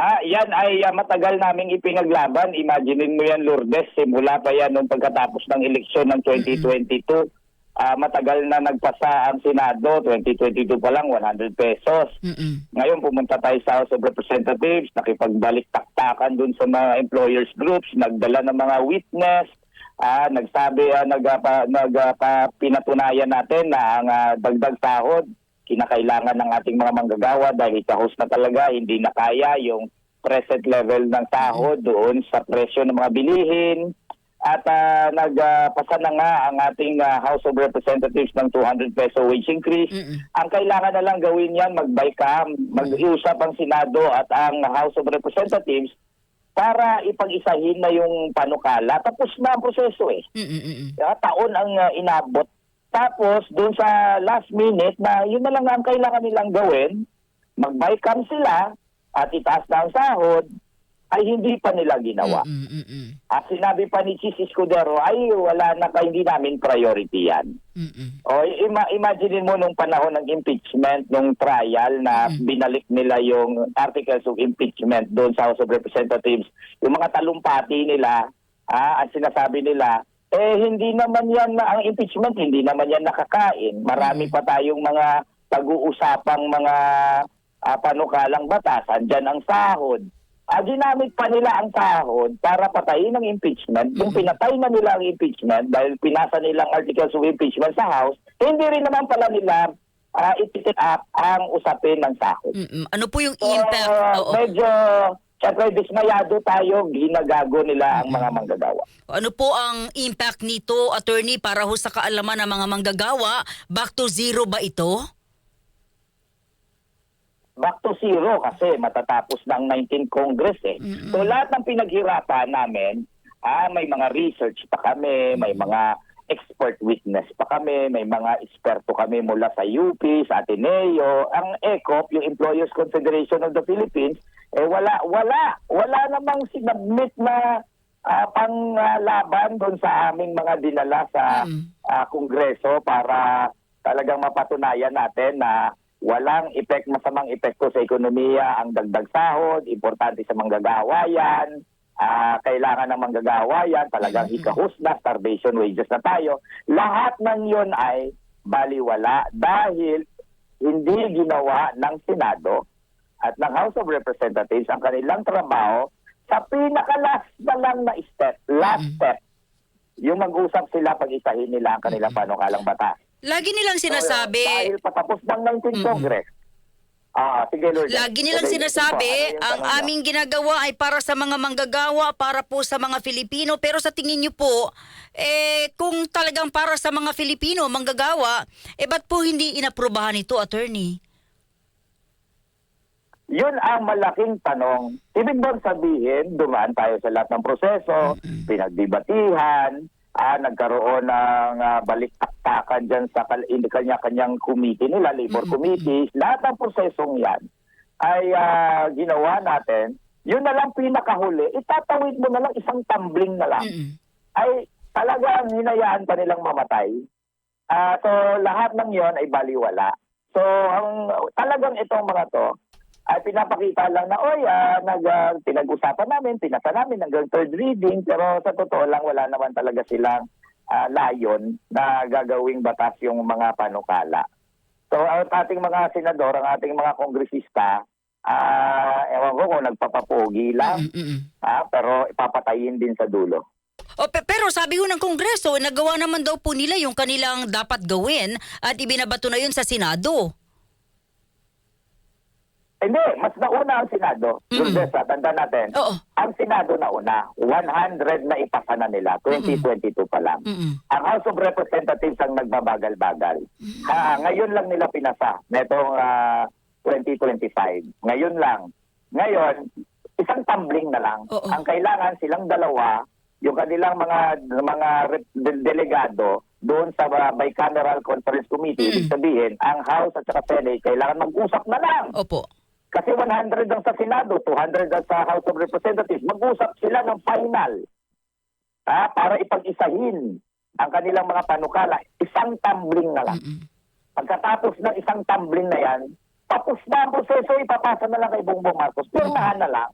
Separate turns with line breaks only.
Ah, yan ay ah, matagal naming ipinaglaban. Imaginein mo yan, Lourdes, simula pa yan nung pagkatapos ng eleksyon ng 2022. Ah, matagal na nagpasa ang Senado, 2022 pa lang, 100 pesos.
Mm-mm.
Ngayon pumunta tayo sa House of Representatives, nakipagbalik taktakan dun sa mga employers groups, nagdala ng mga witness, ah, nagsabi, ah, nag, ah, nag, ah, pinatunayan natin na ang ah, dagdag sahod, kinakailangan ng ating mga manggagawa dahil kahos na talaga, hindi na kaya yung present level ng sahod doon sa presyo ng mga bilihin. At ah, nagpasa na nga ang ating ah, House of Representatives ng 200 peso wage increase.
Mm-mm.
Ang kailangan na lang gawin yan, mag-bycam, mag-iusap ang Senado at ang House of Representatives para ipag-isahin na yung panukala. Tapos na ang proseso eh.
Mm-mm.
Kaya taon ang uh, inabot. Tapos, doon sa last minute na yun na lang ang kailangan nilang gawin, mag-bycam sila at itaas na ang sahod, ay hindi pa nila ginawa.
Mm-mm.
At sinabi pa ni Chis Escudero, ay wala na, ka- hindi namin priority yan.
Mm-mm.
O ima imagine mo nung panahon ng impeachment, nung trial na
Mm.
binalik nila yung articles of impeachment doon sa House of Representatives, yung mga talumpati nila, ah, at sinasabi nila, eh hindi naman yan na ang impeachment, hindi naman yan nakakain. Marami
Mm.
pa tayong mga pag-uusapang mga ah, panukalang batas, andyan ang sahod. Ah, ginamit pa nila ang sahod para patayin ang impeachment. Kung
Mm.
pinatay na nila ang impeachment dahil pinasa nila ang articles of impeachment sa House, hindi rin naman pala nila uh, ipitit up ang usapin ng sahod.
Mm-mm. Ano po yung
So,
impact? Oo.
medyo, syempre, dismayado tayo, ginagago nila ang mga manggagawa.
Ano po ang impact nito, attorney, para ho sa kaalaman ng mga manggagawa? Back to zero ba ito?
back to zero kasi matatapos ng 19 Congress eh.
Mm-mm.
So lahat ng pinaghirapan namin, ah, may mga research pa kami, may mga expert witness pa kami, may mga eksperto kami mula sa UP, sa Ateneo, ang ECOP, yung Employers Confederation of the Philippines, eh wala wala wala namang sinabmit na ah, panglaban doon sa aming mga dinala sa ah, Kongreso para talagang mapatunayan natin na walang epek masamang epekto sa ekonomiya ang dagdag sahod, importante sa manggagawa ah, kailangan ng manggagawa yan, talagang
Mhm.
hikahus na, starvation wages na tayo. Lahat ng yon ay baliwala dahil hindi ginawa ng Senado at ng House of Representatives ang kanilang trabaho sa pinaka-last na lang na step, last
Mhm.
step, yung mag-usap sila pag-isahin nila ang kanilang panukalang batas.
Lagi nilang sinasabi,
So, dahil patapos ng 19
Mm-mm.
Congress. Ah, sige Lord.
lagi nilang
Okay,
sinasabi,
ano yung
ang
tanong mo?
aming ginagawa ay para sa mga manggagawa, para po sa mga Filipino. Pero sa tingin niyo po, eh, kung talagang para sa mga Filipino, manggagawa, eh ba't po hindi inaprubahan ito, attorney?
Yun ang malaking tanong. Ibig bang sabihin, dumaan tayo sa lahat ng proseso, pinagdibatihan, ah, nagkaroon ng ah, balik-taktakan dyan sa kal- in- kanya-kanyang committee nila, labor
Mm-mm.
committees, lahat ng prosesong yan ay ah, ginawa natin. Yun na lang pinakahuli, itatawid mo na lang isang tumbling na lang.
Mm-mm.
ay talagang hinayaan pa nilang mamatay. Ah, so lahat ng 'yon ay baliwala. So ang talagang itong mga to ay pinapakita lang na oy ah, nag ah, pinag-usapan namin, pinasa namin hanggang third reading pero sa totoo lang wala naman talaga silang ah, layon na gagawing batas yung mga panukala. So ang ating mga senador, ang ating mga kongresista, ah ewan ko kung nagpapapogi lang, ah, pero ipapatayin din sa dulo.
O, pe- pero sabi ho ng Kongreso, nagawa naman daw po nila yung kanilang dapat gawin at ibinabato na yun sa Senado.
Hindi, mas nauna ang Senado.
Mm.
Lourdes, ah, tanda natin.
Oo.
Ang Senado nauna, 100 na ipasa na nila, 2022 pa lang.
Mm-mm.
Ang House of Representatives ang nagbabagal-bagal. Ha, ngayon lang nila pinasa, netong ah, 2025. Ngayon lang. Ngayon, isang tumbling na lang.
Oo.
Ang kailangan silang dalawa, yung kanilang mga mga rep- de- delegado doon sa uh, bicameral conference committee,
Mm.
ibig sabihin, ang House at saka Senate kailangan mag-usap na lang.
Opo.
Kasi 100 ang sa Senado, 200 ang sa House of Representatives. Mag-usap sila ng final ah, para ipag-isahin ang kanilang mga panukala. Isang tumbling na lang. Pagkatapos ng isang tumbling na yan, tapos na ang proseso, ipapasa na lang kay Bongbong Marcos. Pirmahan na lang.